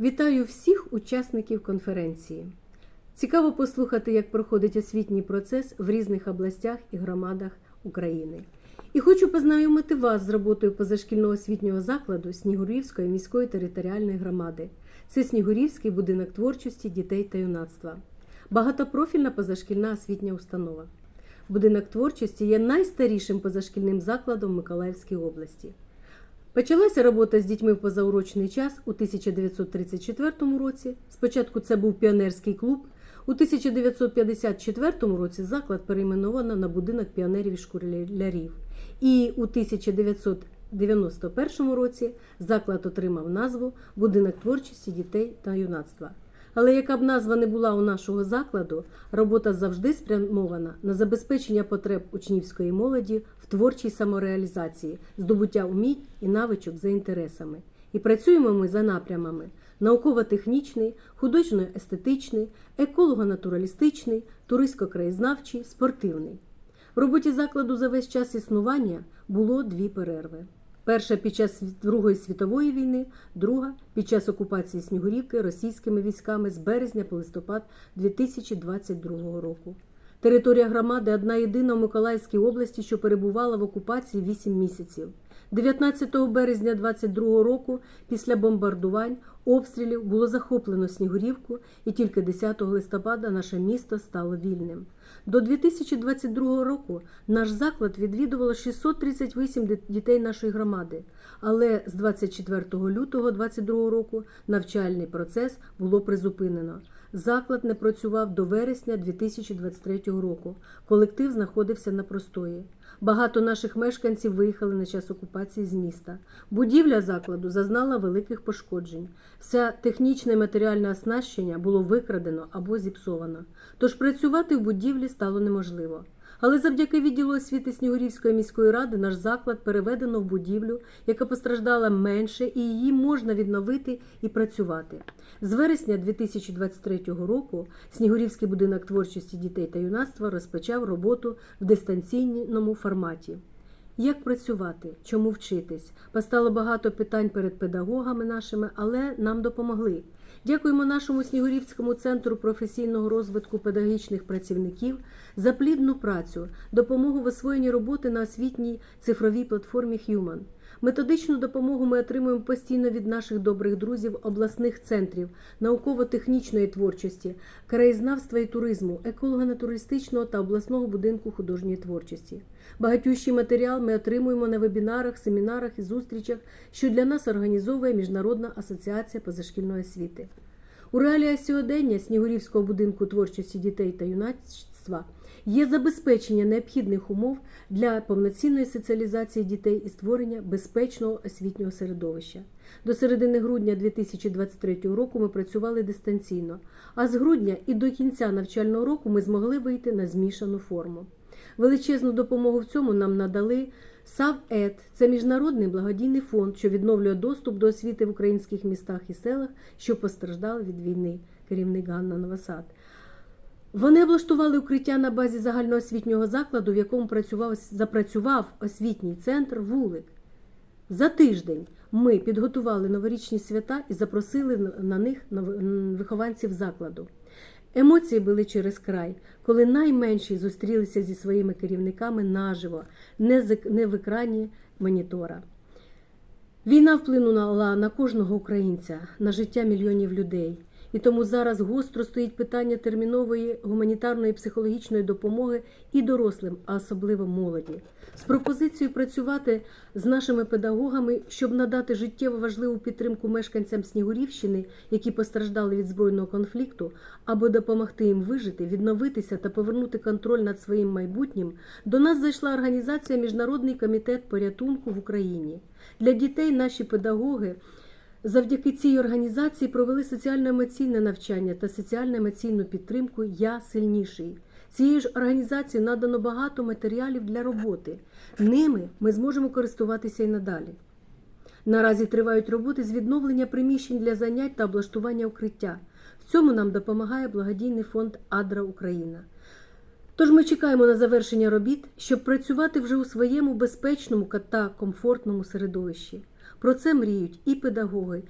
Вітаю всіх учасників конференції. Цікаво послухати, як проходить освітній процес в різних областях і громадах України. І хочу познайомити вас з роботою позашкільного освітнього закладу Снігурівської міської територіальної громади. Це Снігурівський будинок творчості дітей та юнацтва, багатопрофільна позашкільна освітня установа. Будинок творчості є найстарішим позашкільним закладом в Миколаївській області. Почалася робота з дітьми в позаурочний час у 1934 році. Спочатку це був піонерський клуб. У 1954 році заклад перейменовано на будинок піонерів і школярів. І у 1991 році заклад отримав назву Будинок творчості дітей та юнацтва. Але яка б назва не була у нашого закладу, робота завжди спрямована на забезпечення потреб учнівської молоді в творчій самореалізації, здобуття умінь і навичок за інтересами. І працюємо ми за напрямами: науково-технічний, художньо-естетичний, еколого-натуралістичний, туристсько-краєзнавчий, спортивний. В роботі закладу за весь час існування було дві перерви. Перша під час Другої світової війни, друга під час окупації Снігурівки російськими військами з березня по листопад 2022 року. Територія громади одна єдина в Миколаївській області, що перебувала в окупації 8 місяців. 19 березня 22 року, після бомбардувань, обстрілів було захоплено Снігурівку, і тільки 10 листопада наше місто стало вільним. До 2022 року наш заклад відвідувало 638 дітей нашої громади, але з 24 лютого 2022 року навчальний процес було призупинено. Заклад не працював до вересня 2023 року. Колектив знаходився на простої. Багато наших мешканців виїхали на час окупації з міста. Будівля закладу зазнала великих пошкоджень. Вся технічне і матеріальне оснащення було викрадено або зіпсовано. Тож працювати в будівлі стало неможливо. Але завдяки відділу освіти Снігурівської міської ради наш заклад переведено в будівлю, яка постраждала менше, і її можна відновити і працювати. З вересня 2023 року Снігурівський будинок творчості дітей та юнацтва розпочав роботу в дистанційному форматі. Як працювати, чому вчитись? Постало багато питань перед педагогами нашими, але нам допомогли. Дякуємо нашому Снігурівському центру професійного розвитку педагогічних працівників за плідну працю, допомогу в освоєнні роботи на освітній цифровій платформі Human. Методичну допомогу ми отримуємо постійно від наших добрих друзів обласних центрів науково-технічної творчості, краєзнавства і туризму, еколого-натуристичного та обласного будинку художньої творчості. Багатющий матеріал ми отримуємо на вебінарах, семінарах і зустрічах, що для нас організовує Міжнародна асоціація позашкільної освіти. У реаліях сьогодення Снігурівського будинку творчості дітей та юнацтва є забезпечення необхідних умов для повноцінної соціалізації дітей і створення безпечного освітнього середовища. До середини грудня 2023 року ми працювали дистанційно, а з грудня і до кінця навчального року ми змогли вийти на змішану форму. Величезну допомогу в цьому нам надали САВЕД це міжнародний благодійний фонд, що відновлює доступ до освіти в українських містах і селах, що постраждали від війни. Керівник Ганна Новосад. Вони облаштували укриття на базі загальноосвітнього закладу, в якому працював, запрацював освітній центр вулик. За тиждень ми підготували новорічні свята і запросили на них вихованців закладу. Емоції були через край, коли найменші зустрілися зі своїми керівниками наживо, не в екрані монітора. Війна вплинула на кожного українця, на життя мільйонів людей. І тому зараз гостро стоїть питання термінової гуманітарної психологічної допомоги і дорослим, а особливо молоді, з пропозицією працювати з нашими педагогами, щоб надати життєво важливу підтримку мешканцям Снігурівщини, які постраждали від збройного конфлікту, або допомогти їм вижити, відновитися та повернути контроль над своїм майбутнім. До нас зайшла організація Міжнародний комітет порятунку в Україні для дітей. Наші педагоги. Завдяки цій організації провели соціально-емоційне навчання та соціально-емоційну підтримку Я сильніший. Цією ж організацією надано багато матеріалів для роботи. Ними ми зможемо користуватися і надалі. Наразі тривають роботи з відновлення приміщень для занять та облаштування укриття. В цьому нам допомагає благодійний фонд Адра Україна. Тож ми чекаємо на завершення робіт, щоб працювати вже у своєму безпечному та комфортному середовищі. Про це мріють і педагоги,